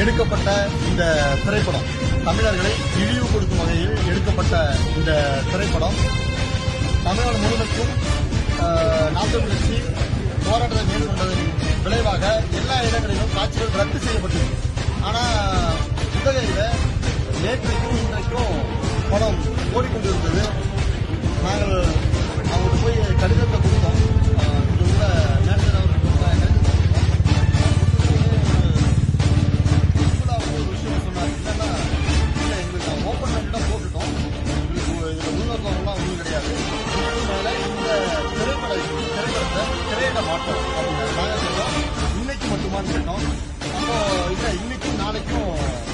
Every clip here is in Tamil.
எடுக்கப்பட்ட இந்த திரைப்படம். தமிழர்களை இழிவுபடுத்தும் வகையில் எடுக்கப்பட்ட இந்த திரைப்படம். தமிழ்நாடு முழுமைக்கும் நாட்டு நாம் போராட்டத்தை மேற்கொண்டதன் விளைவாக எல்லா இடங்களிலும் காட்சிகள் ரத்து செய்யப்பட்டது ஆனா உதகையில நேற்றைக்கும் இன்றைக்கும் படம் ஓடிக்கொண்டிருந்தது. நாங்கள் அவங்களுக்கு போய் கடிதத்தை திரையிட இன்னைக்கு மட்டுமான்னு கேட்டோம் அப்போ இல்ல இன்னைக்கும் நாளைக்கும்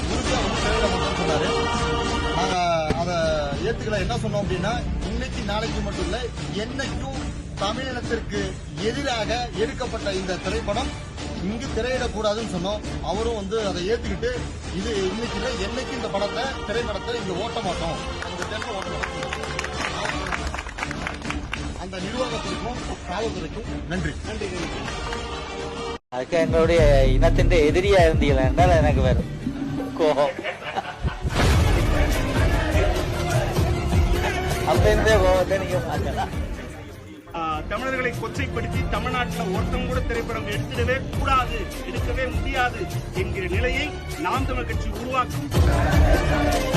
முழுசா வந்து திரையிட மாட்டோம்னு சொன்னாரு. நாங்க அதை ஏத்துக்கல. என்ன சொன்னோம் அப்படின்னா இன்னைக்கு நாளைக்கு மட்டும் இல்ல என்னைக்கும் தமிழினத்திற்கு எதிராக எடுக்கப்பட்ட இந்த திரைப்படம் இங்கு திரையிடக்கூடாதுன்னு சொன்னோம். அவரும் வந்து அதை ஏத்துக்கிட்டு இது இன்னைக்கு இல்லை என்னைக்கு இந்த படத்தை திரைப்படத்தை இங்க ஓட்ட மாட்டோம். அந்த தேட்டர் ஓட்ட மாட்டோம். நன்றி. நன்றி அதுக்கு எங்களுடைய இனத்தின் எதிரியா இருந்தீங்களா என்றால் எனக்கு வரும் கோபம். அப்ப இருந்தே கோபத்தை நீங்க பார்க்கலாம் தமிழர்களை கொச்சைப்படுத்தி தமிழ்நாட்டில் ஒருத்தம் கூட திரைப்படம் எடுத்துடவே கூடாது எடுக்கவே முடியாது என்கிற நிலையை நாம் தமிழ் கட்சி உருவாக்கும்.